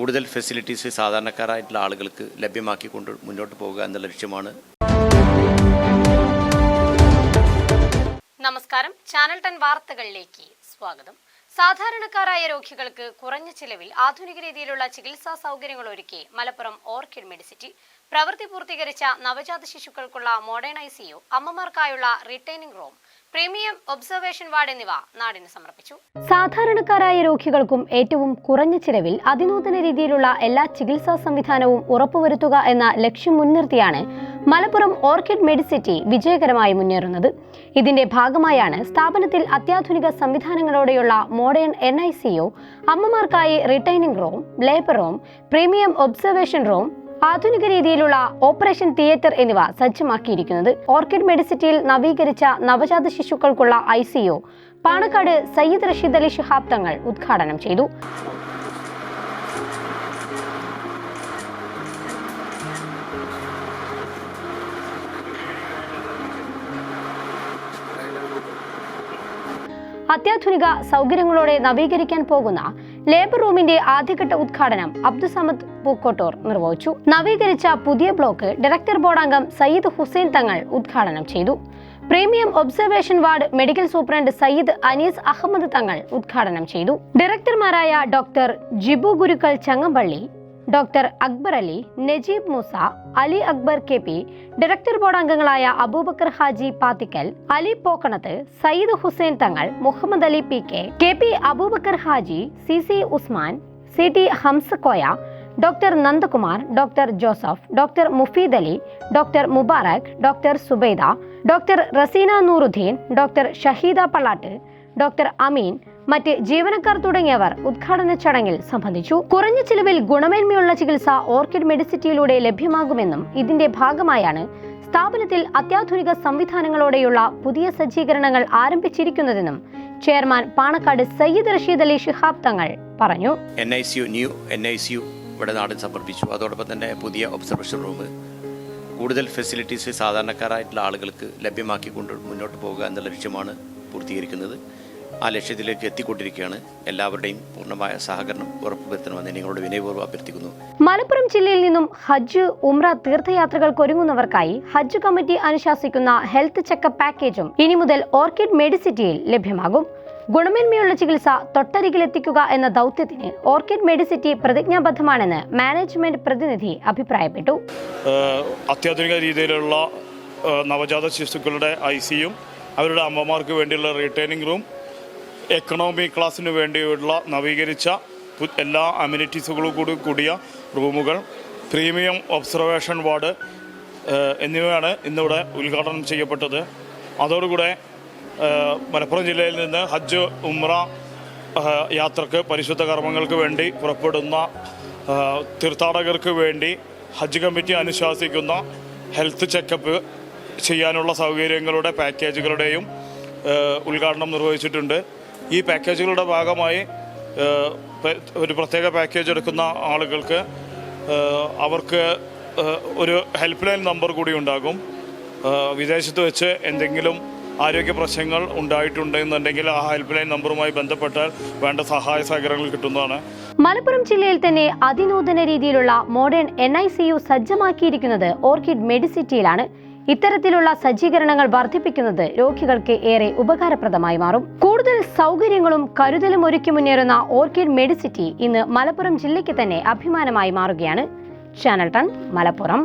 കൂടുതൽ ഫെസിലിറ്റീസ് സാധാരണക്കാരായിട്ടുള്ള ആളുകൾക്ക് ലഭ്യമാക്കിക്കൊണ്ട് മുന്നോട്ട് പോവുക എന്നുള്ള ലക്ഷ്യമാണ്. നമസ്കാരം. ചാനൽ ടെൻ വാർത്തകളിലേക്ക് സ്വാഗതം. സാധാരണക്കാരായ രോഗികൾക്ക് കുറഞ്ഞ ചിലവിൽ ആധുനിക രീതിയിലുള്ള ചികിത്സാ സൗകര്യങ്ങൾ ഒരുക്കി മലപ്പുറം ഓർക്കിഡ് മെഡിസിറ്റി. പ്രവൃത്തി പൂർത്തീകരിച്ച നവജാത ശിശുക്കൾക്കുള്ള modern I see you അമ്മമാർക്കായുള്ള retaining room premium observation ward എന്നിവ നാടിന് സമർപ്പിച്ചു. സാധാരണക്കാരായ രോഗികൾക്കും ഏറ്റവും കുറഞ്ഞ ചിലവിൽ അതിനൂതന രീതിയിലുള്ള എല്ലാ ചികിത്സാ സംവിധാനവും ഉറപ്പുവരുത്തുക എന്ന ലക്ഷ്യം മുൻനിർത്തിയാണ് മലപ്പുറം ഓർക്കിഡ് മെഡിസിറ്റി വിജയകരമായി മുന്നേറുന്നത്. ഇതിന്റെ ഭാഗമായാണ് സ്ഥാപനത്തിൽ അത്യാധുനിക സംവിധാനങ്ങളോടെയുള്ള modern N I C O അമ്മമാർക്കായി retaining room labour room premium observation room ആധുനിക രീതിയിലുള്ള ഓപ്പറേഷൻ തിയേറ്റർ എന്നിവ സജ്ജമാക്കിയിരിക്കുന്നത്. ഓർക്കിഡ് മെഡിസിറ്റിയിൽ നവീകരിച്ച നവജാത ശിശുക്കൾക്കുള്ള I C O Panakkad Sayyid Rasheed Ali Shihab Thangal ഉദ്ഘാടനം ചെയ്തു. അത്യാധുനിക സൗകര്യങ്ങളോടെ നവീകരിക്കാൻ പോകുന്ന ലേബർ റൂമിന്റെ ആദ്യഘട്ട ഉദ്ഘാടനം അബ്ദുസമദ് പൂക്കോട്ടൂർ നിർവഹിച്ചു. നവീകരിച്ച പുതിയ ബ്ലോക്ക് ഡയറക്ടർ ബോർഡ് അംഗം സയ്യിദ് ഹുസൈൻ തങ്ങൾ ഉദ്ഘാടനം ചെയ്തു. Premium observation ward medical superintendent Syed Anees Ahmed Thangal ഉദ്ഘാടനം ചെയ്തു. ഡയറക്ടർമാരായ doctor Jibu Gurukkal Changampally doctor Akbar Ali Najeeb Moosa Ali Akbar K P director board അംഗങ്ങളായ Aboobacker Haji Pathikkal Ali Pokkanath Syed Hussain Thangal Muhammad Ali P K K P Aboobacker Haji C C Usman C T Hamzakoya doctor Nandakumar doctor Joseph doctor Mufeed Ali doctor Mubarak doctor Subaida doctor Raseena Nooruddeen doctor Shaheeda Pallatt doctor Ameen മറ്റ് ജീവനക്കാർ തുടങ്ങിയവർ ഉദ്ഘാടന ചടങ്ങിൽ സംബന്ധിച്ചു. കുറഞ്ഞ ചിലവിൽ ഗുണമേന്മയുള്ള ചികിത്സ ഓർക്കിഡ് മെഡിസിറ്റിയിലൂടെ ലഭ്യമാകുമെന്നും ഇതിന്റെ ഭാഗമായാണ് സ്ഥാപനത്തിൽ അത്യാധുനിക സംവിധാനങ്ങളോടെയുള്ള പുതിയ സജ്ജീകരണങ്ങൾ ആരംഭിച്ചിരിക്കുന്നതെന്നും ചെയർമാൻ പാണക്കാട് സയ്യിദ് റഷീദ് അലി ഷിഹാബ് തങ്ങൾ പറഞ്ഞു. N I C new N I C ഇവിടെ നാടിന് സമർപ്പിച്ചു. അതോടൊപ്പം തന്നെ പുതിയ ഒബ്സർവേഷൻ റൂം കൂടുതൽ ഫെസിലിറ്റീസ് സാധാരണക്കാരായിട്ടുള്ള ആളുകൾക്ക് ലഭ്യമാക്കിക്കൊണ്ട് മുന്നോട്ട് പോകുക എന്നുള്ള ലക്ഷ്യമാണ് പൂർത്തീകരിക്കുന്നത്. ആ ലക്ഷ്യത്തിലേക്ക് എത്തിക്കൊണ്ടിരിക്കുകയാണ്. എല്ലാവരുടെയും പൂർണമായ സഹകരണം ഉറപ്പുവരുത്തണമെന്ന് നിങ്ങളോട് വിനയപൂർവം അഭ്യർത്ഥിക്കുന്നു. മലപ്പുറം ജില്ലയിൽ നിന്നും ഹജ്ജ് ഉംറ തീർത്ഥയാത്രകൾക്ക് ഒരുങ്ങുന്നവർക്കായി ഹജ്ജ് കമ്മിറ്റി അനുശാസിക്കുന്ന ഹെൽത്ത് ചെക്കപ്പ് പാക്കേജും ഇനി മുതൽ ഓർക്കിഡ് മെഡിസിറ്റിയിൽ ലഭ്യമാകും. ഗുണമേന്മയുള്ള ചികിത്സ തൊട്ടരികിലെത്തിക്കുക എന്ന ദൗത്യത്തിന് ഓർക്കിഡ് മെഡിസിറ്റി പ്രതിജ്ഞാബദ്ധമാണെന്ന് മാനേജ്മെന്റ് പ്രതിനിധി അഭിപ്രായപ്പെട്ടു. അത്യാധുനിക രീതിയിലുള്ള നവജാത ശിശുക്കളുടെ ഐ സിയും അവരുടെ അമ്മമാർക്ക് വേണ്ടിയുള്ള റിട്ടേണിംഗ് റൂം എക്കണോമി ക്ലാസ്സിന് വേണ്ടിയുള്ള നവീകരിച്ച എല്ലാ അമ്യൂണിറ്റീസുകളും കൂടി കൂടിയ റൂമുകൾ പ്രീമിയം ഒബ്സർവേഷൻ വാർഡ് എന്നിവയാണ് ഇന്നിവിടെ ഉദ്ഘാടനം ചെയ്യപ്പെട്ടത്. അതോടുകൂടെ മലപ്പുറം ജില്ലയിൽ നിന്ന് ഹജ്ജ് ഉമ്ര യാത്രയ്ക്ക് പരിശുദ്ധ കർമ്മങ്ങൾക്ക് വേണ്ടി പുറപ്പെടുന്ന തീർത്ഥാടകർക്ക് വേണ്ടി ഹജ്ജ് കമ്മിറ്റി അനുശാസിക്കുന്ന ഹെൽത്ത് ചെക്കപ്പ് ചെയ്യാനുള്ള സൗകര്യങ്ങളുടെ പാക്കേജുകളുടെയും ഉദ്ഘാടനം നിർവഹിച്ചിട്ടുണ്ട്. ഈ പാക്കേജുകളുടെ ഭാഗമായി ഒരു പ്രത്യേക പാക്കേജ് എടുക്കുന്ന ആളുകൾക്ക് അവർക്ക് ഒരു ഹെൽപ്പ് ലൈൻ നമ്പർ കൂടി ഉണ്ടാകും. വിദേശത്ത് വെച്ച് എന്തെങ്കിലും ആരോഗ്യ പ്രശ്നങ്ങൾ ഉണ്ടായിട്ടുണ്ടെന്നുണ്ടെങ്കിൽ ആ ഹെൽപ്പ് ലൈൻ നമ്പറുമായി ബന്ധപ്പെട്ടാൽ വേണ്ട സഹായ സഹകരണങ്ങൾ കിട്ടുന്നതാണ്. മലപ്പുറം ജില്ലയിൽ തന്നെ അതിനൂതന രീതിയിലുള്ള modern N I C U സജ്ജമാക്കിയിരിക്കുന്നത് orchid മെഡിസിറ്റിയിലാണ്. ഇത്തരത്തിലുള്ള സജ്ജീകരണങ്ങൾ വർദ്ധിപ്പിക്കുന്നത് രോഗികൾക്ക് ഏറെ ഉപകാരപ്രദമായി മാറും. കൂടുതൽ സൗകര്യങ്ങളും കരുതലും ഒരുക്കി മുന്നേറുന്ന ഓർക്കിഡ് മെഡിസിറ്റി ഇന്ന് മലപ്പുറം ജില്ലയ്ക്ക് തന്നെ അഭിമാനമായി മാറുകയാണ്. ചാനൽ ടൺ മലപ്പുറം.